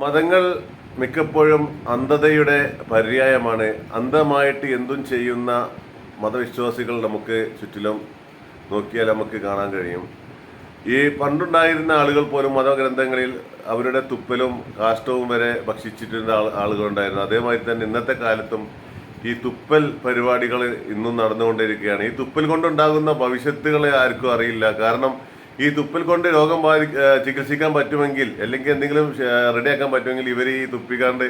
മതങ്ങൾ മിക്കപ്പോഴും അന്ധതയുടെ പര്യായമാണ്. അന്ധമായിട്ട് എന്തും ചെയ്യുന്ന മതവിശ്വാസികൾ നമുക്ക് ചുറ്റിലും നോക്കിയാൽ നമുക്ക് കാണാൻ കഴിയും. ഈ പണ്ടുണ്ടായിരുന്ന ആളുകൾ പോലും മതഗ്രന്ഥങ്ങളിൽ അവരുടെ തുപ്പലും കാഷ്ടവും വരെ ഭക്ഷിച്ചിട്ടിരുന്ന ആൾ ആളുകളുണ്ടായിരുന്നു. അതേമാതിരി തന്നെ ഇന്നത്തെ കാലത്തും ഈ തുപ്പൽ പരിപാടികൾ ഇന്നും നടന്നുകൊണ്ടിരിക്കുകയാണ്. ഈ തുപ്പൽ കൊണ്ടുണ്ടാകുന്ന ഭവിഷ്യത്തുകളെ ആർക്കും അറിയില്ല. കാരണം ഈ തുപ്പിൽ കൊണ്ട് രോഗം ബാധി ചികിത്സിക്കാൻ പറ്റുമെങ്കിൽ അല്ലെങ്കിൽ എന്തെങ്കിലും റെഡിയാക്കാൻ പറ്റുമെങ്കിൽ ഇവർ ഈ തുപ്പിക്കാണ്ട്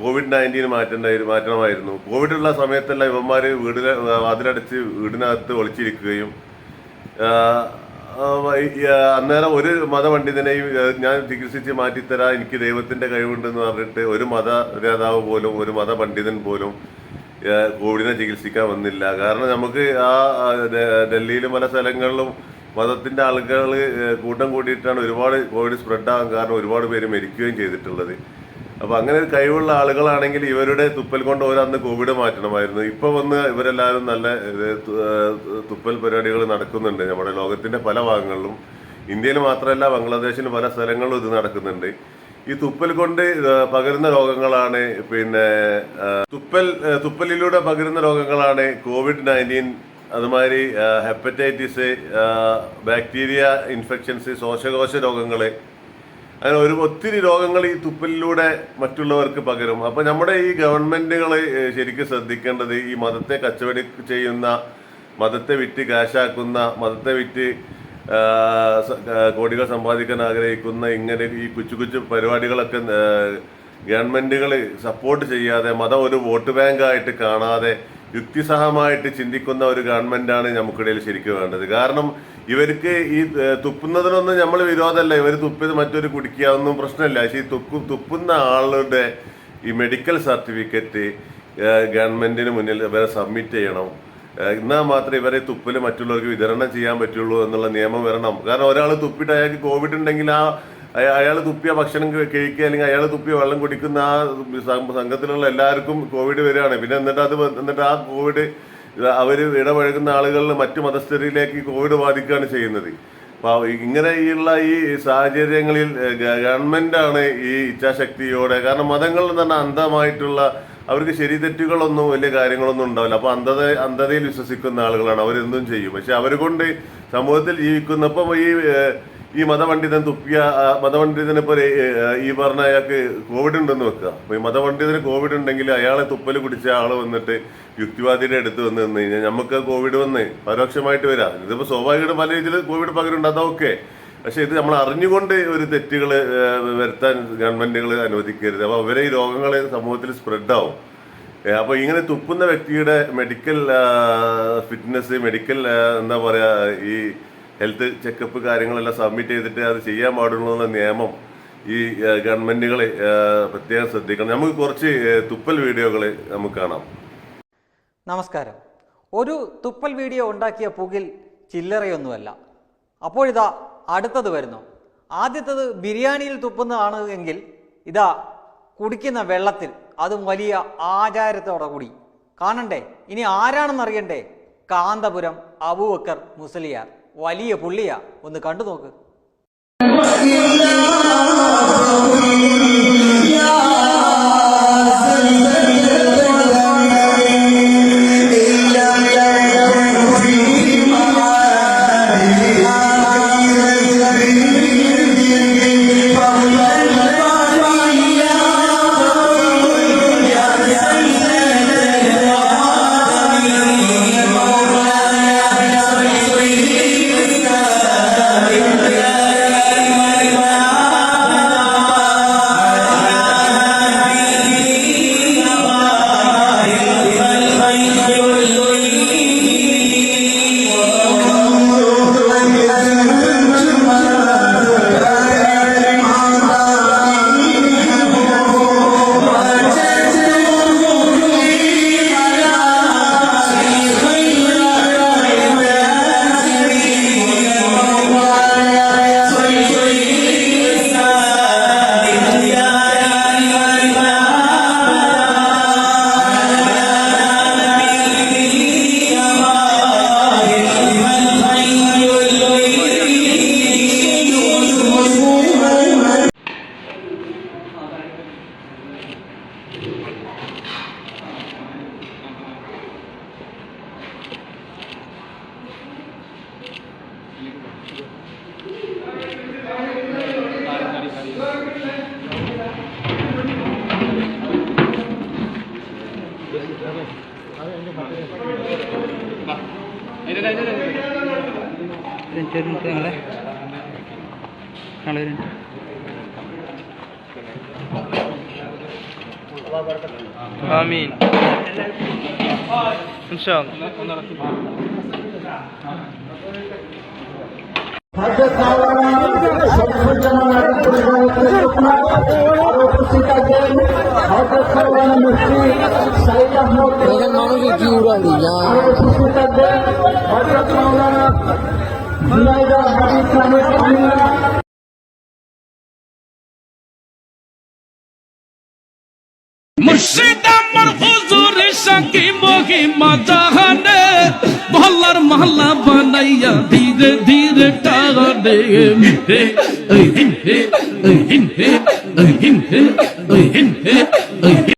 കോവിഡ് നയന്റീൻ മാറ്റേണ്ടായിരുന്നു മാറ്റണമായിരുന്നു. കോവിഡ് ഉള്ള സമയത്തെല്ലാം ഇവന്മാർ വീടിന് വാതിലടച്ച് വീടിനകത്ത് ഒളിച്ചിരിക്കുകയും അന്നേരം ഒരു മതപണ്ഡിതനെയും ഞാൻ ചികിത്സിച്ച് മാറ്റിത്തരാ എനിക്ക് ദൈവത്തിന്റെ കഴിവുണ്ടെന്ന് പറഞ്ഞിട്ട് ഒരു മത നേതാവ് പോലും ഒരു മതപണ്ഡിതൻ പോലും കോവിഡിനെ ചികിത്സിക്കാൻ വന്നില്ല. കാരണം നമുക്ക് ആ ഡൽഹിയിലും പല സ്ഥലങ്ങളിലും മതത്തിന്റെ ആളുകൾ കൂട്ടം കൂടിയിട്ടാണ് ഒരുപാട് കോവിഡ് സ്പ്രെഡാകാൻ കാരണം ഒരുപാട് പേര് മരിക്കുകയും ചെയ്തിട്ടുള്ളത്. അപ്പോൾ അങ്ങനെ ഒരു കഴിവുള്ള ആളുകളാണെങ്കിൽ ഇവരുടെ തുപ്പൽ കൊണ്ട് ഓരോ അന്ന് കോവിഡ് മാറ്റണമായിരുന്നു. ഇപ്പൊ വന്ന് ഇവരെല്ലാവരും നല്ല തുപ്പൽ പരിപാടികൾ നടക്കുന്നുണ്ട് നമ്മുടെ ലോകത്തിന്റെ പല ഭാഗങ്ങളിലും. ഇന്ത്യയിൽ മാത്രമല്ല ബംഗ്ലാദേശിന് പല സ്ഥലങ്ങളിലും ഇത് നടക്കുന്നുണ്ട്. ഈ തുപ്പൽ കൊണ്ട് പകരുന്ന രോഗങ്ങളാണ് പിന്നെ തുപ്പൽ തുപ്പലിലൂടെ പകരുന്ന രോഗങ്ങളാണ് കോവിഡ് നയന്റീൻ അതുമാതിരി ഹെപ്പറ്റൈറ്റിസ് ബാക്ടീരിയ ഇൻഫെക്ഷൻസ് ശ്വാസകോശ രോഗങ്ങൾ അങ്ങനെ ഒരു ഒത്തിരി രോഗങ്ങൾ ഈ തുപ്പലിലൂടെ മറ്റുള്ളവർക്ക് പകരും. അപ്പൊ നമ്മുടെ ഈ ഗവൺമെന്റുകൾ ശരിക്കും ശ്രദ്ധിക്കേണ്ടത് ഈ മതത്തെ കച്ചവടി ചെയ്യുന്ന മതത്തെ വിറ്റ് കാശാക്കുന്ന മതത്തെ വിറ്റ് കോടികൾ സമ്പാദിക്കാൻ ആഗ്രഹിക്കുന്ന ഇങ്ങനെ ഈ കൊച്ചു കൊച്ചു പരിപാടികളൊക്കെ ഗവൺമെന്റുകൾ സപ്പോർട്ട് ചെയ്യാതെ മതം ഒരു വോട്ട് ബാങ്കായിട്ട് കാണാതെ യുക്തിസഹമായിട്ട് ചിന്തിക്കുന്ന ഒരു ഗവൺമെന്റാണ് നമുക്കിടയിൽ ശരിക്കും വേണ്ടത്. കാരണം ഇവർക്ക് ഈ തുപ്പുന്നതിനൊന്നും നമ്മൾ വിരോധമല്ല. ഇവർ തുപ്പിയത് മറ്റൊരു കുടിക്കുക ഒന്നും പ്രശ്നമില്ല. പക്ഷേ ഈ തുപ്പു തുപ്പുന്ന ആളുടെ ഈ മെഡിക്കൽ സർട്ടിഫിക്കറ്റ് ഗവൺമെന്റിന് മുന്നിൽ ഇവരെ സബ്മിറ്റ് ചെയ്യണം. എന്നാൽ മാത്രമേ ഇവരെ തുപ്പിൽ മറ്റുള്ളവർക്ക് വിതരണം ചെയ്യാൻ പറ്റുള്ളൂ എന്നുള്ള നിയമം വരണം. കാരണം ഒരാൾ തുപ്പിട്ട് അയാൾക്ക് കോവിഡ് ഉണ്ടെങ്കിൽ ആ അയാൾ തുപ്പിയ ഭക്ഷണം കഴി- കഴിക്കുക അല്ലെങ്കിൽ അയാൾ തുപ്പിയ വെള്ളം കുടിക്കുന്ന ആ സംഘത്തിലുള്ള എല്ലാവർക്കും കോവിഡ് വരികയാണ്. പിന്നെ എന്നിട്ട് അത് എന്നിട്ട് ആ കോവിഡ് അവർ ഇടപഴകുന്ന ആളുകളിൽ മറ്റു മതസ്ഥരിലേക്ക് കോവിഡ് ബാധിക്കുകയാണ് ചെയ്യുന്നത്. അപ്പോൾ ഇങ്ങനെയുള്ള ഈ സാഹചര്യങ്ങളിൽ ഗവൺമെന്റാണ് ഈ ഇച്ഛാശക്തിയോടെ കാരണം മതങ്ങളിൽ തന്നെ അന്ധമായിട്ടുള്ള അവർക്ക് ശരി തെറ്റുകളൊന്നും വലിയ കാര്യങ്ങളൊന്നും ഉണ്ടാവില്ല. അപ്പോൾ അന്ധത അന്ധതയിൽ വിശ്വസിക്കുന്ന ആളുകളാണ്. അവരെന്തും ചെയ്യും. പക്ഷെ അവരെ കൊണ്ട് സമൂഹത്തിൽ ജീവിക്കുന്നപ്പോൾ ഈ ഈ മതപണ്ഡിതൻ തുപ്പിയ മതപണ്ഡിതനെ പോലെ ഈ പറഞ്ഞ അയാൾക്ക് കോവിഡ് ഉണ്ടെന്ന് വെക്കുക. അപ്പൊ ഈ മതപണ്ഡിതന് കോവിഡ് ഉണ്ടെങ്കിൽ അയാളെ തുപ്പൽ കുടിച്ച ആൾ വന്നിട്ട് യുക്തിവാദിയുടെ അടുത്ത് വന്ന് നിന്ന് കഴിഞ്ഞാൽ നമുക്ക് കോവിഡ് വന്ന് പരോക്ഷമായിട്ട് വരാം. ഇതിപ്പോ സ്വാഭാവികമായിട്ടും പല രീതിയിൽ കോവിഡ് പകരുണ്ട് അതൊക്കെ പക്ഷെ ഇത് നമ്മൾ അറിഞ്ഞുകൊണ്ട് ഒരു തെറ്റുകൾ വരുത്താൻ ഗവൺമെന്റുകൾ അനുവദിക്കരുത്. അപ്പൊ അവരെ ഈ രോഗങ്ങൾ സമൂഹത്തിൽ സ്പ്രെഡ് ആവും ഏ, അപ്പൊ ഇങ്ങനെ തുപ്പുന്ന വ്യക്തിയുടെ മെഡിക്കൽ ഫിറ്റ്നസ് മെഡിക്കൽ എന്താ പറയാ ഈ ഹെൽത്ത് ചെക്കപ്പ് കാര്യങ്ങളെല്ലാം സബ്മിറ്റ് ചെയ്തിട്ട് അത് ചെയ്യാൻ പാടുള്ളൂ എന്ന നിയമം ഈ ഗവൺമെന്റുകൾ പ്രത്യേകം ശ്രദ്ധിക്കണം. നമുക്ക് കുറച്ച് തുപ്പൽ വീഡിയോകൾ നമുക്ക് കാണാം. നമസ്കാരം. ഒരു തുപ്പൽ വീഡിയോ ഉണ്ടാക്കിയ പുകിൽ ചില്ലറയൊന്നുമല്ല. അപ്പോഴിതാ അടുത്തത് വരുന്നു. ആദ്യത്തത് ബിരിയാണിയിൽ തുപ്പുന്നതാണ് എങ്കിൽ ഇതാ കുടിക്കുന്ന വെള്ളത്തിൽ അതും വലിയ ആചാരത്തോടെ കൂടി. കാണണ്ടേ? ഇനി ആരാണെന്നറിയണ്ടേ? കാന്തപുരം അബൂബക്കർ മുസ്ലിയാർ. വലിയ പുള്ളിയാ. ഒന്ന് കണ്ടു നോക്ക്. ഞങ്ങളെ ഞങ്ങളെ ആമീൻ ഇൻഷാ মানুষের কি উড়াল মুর্শিদ আমার হুজুর সাকি মহি মাজাহানে ভোলার মহল্লা বানাইয়া ধীরে ধীরে টানে Hindi Hindi Hindi hình hình hình hình hình